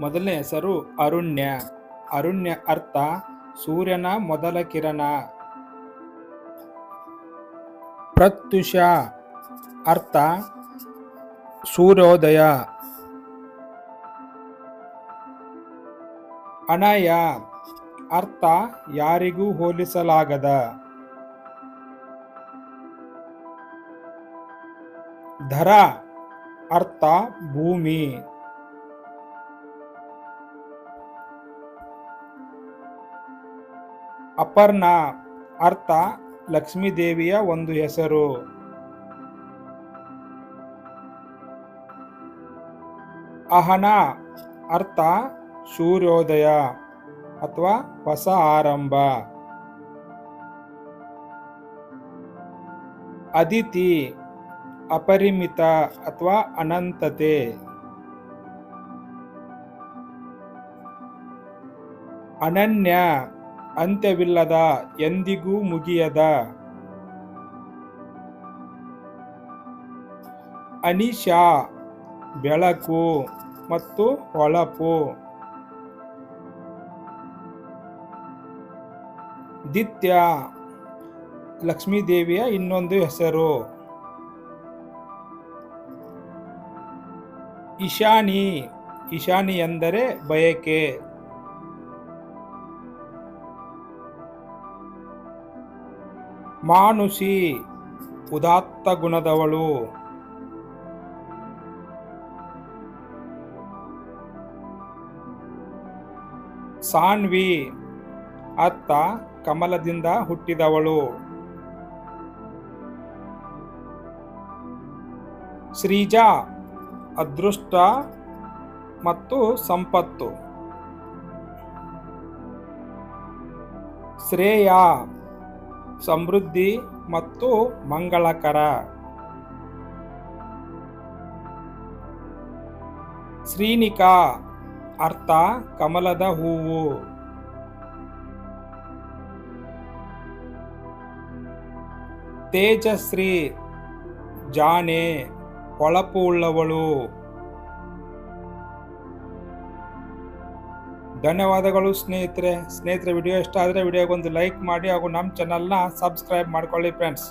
ಮೊದಲನೇ ಹೆಸರು ಅರುಣ್ಯ. ಅರುಣ್ಯ ಅರ್ಥ ಸೂರ್ಯನ ಮೊದಲ ಕಿರಣ. ಪ್ರತ್ಯುಷ ಅರ್ಥ ಸೂರ್ಯೋದಯ. ಅನಯ ಅರ್ಥ ಯಾರಿಗೂ ಹೋಲಿಸಲಾಗದ. ಧರ ಅರ್ಥ ಭೂಮಿ. ಅಪರ್ಣ ಅರ್ಥ ಲಕ್ಷ್ಮೀದೇವಿಯ ಒಂದು ಹೆಸರು. ಅಹನ ಅರ್ಥ ಸೂರ್ಯೋದಯ ಅಥವಾ ಹೊಸ ಆರಂಭ. ಅದಿತಿ ಅಪರಿಮಿತ ಅಥವಾ ಅನಂತತೆ. ಅನನ್ಯ ಅಂತ್ಯವಿಲ್ಲದ ಎಂದಿಗೂ ಮುಗಿಯದ. ಅನಿಶಾ, ಬೆಳಕು ಮತ್ತು ಹೊಳಪು. ದಿತ್ಯ, ಲಕ್ಷ್ಮೀದೇವಿಯ ಇನ್ನೊಂದು ಹೆಸರು. ಇಶಾನಿ ಇಶಾನಿ ಎಂದರೆ ಬಯಕೆ. ಮಾನುಷಿ ಉದಾತ್ತ ಗುಣದವಳು. ಸಾನ್ವಿ ಅತ್ತ ಕಮಲದಿಂದ ಹುಟ್ಟಿದವಳು. ಶ್ರೀಜಾ ಅದೃಷ್ಟ ಮತ್ತು ಸಂಪತ್ತು. ಶ್ರೇಯ ಸಮೃದ್ಧಿ ಮತ್ತು ಮಂಗಳಕರ. ಶ್ರೀನಿಕಾ ಅರ್ಥ ಕಮಲದ ಹೂವು. ತೇಜಶ್ರೀ ಜಾನೆ ಹೊಳಪು ಉಳ್ಳವಳು. ಧನ್ಯವಾದಗಳು ಸ್ನೇಹಿತರೆ. ಸ್ನೇಹಿತರೆ ವಿಡಿಯೋ ಇಷ್ಟ ಆದರೆ ವಿಡಿಯೋಗೊಂದು ಲೈಕ್ ಮಾಡಿ ಹಾಗೂ ನಮ್ಮ ಚಾನಲ್ನ ಸಬ್ಸ್ಕ್ರೈಬ್ ಮಾಡ್ಕೊಳ್ಳಿ ಫ್ರೆಂಡ್ಸ್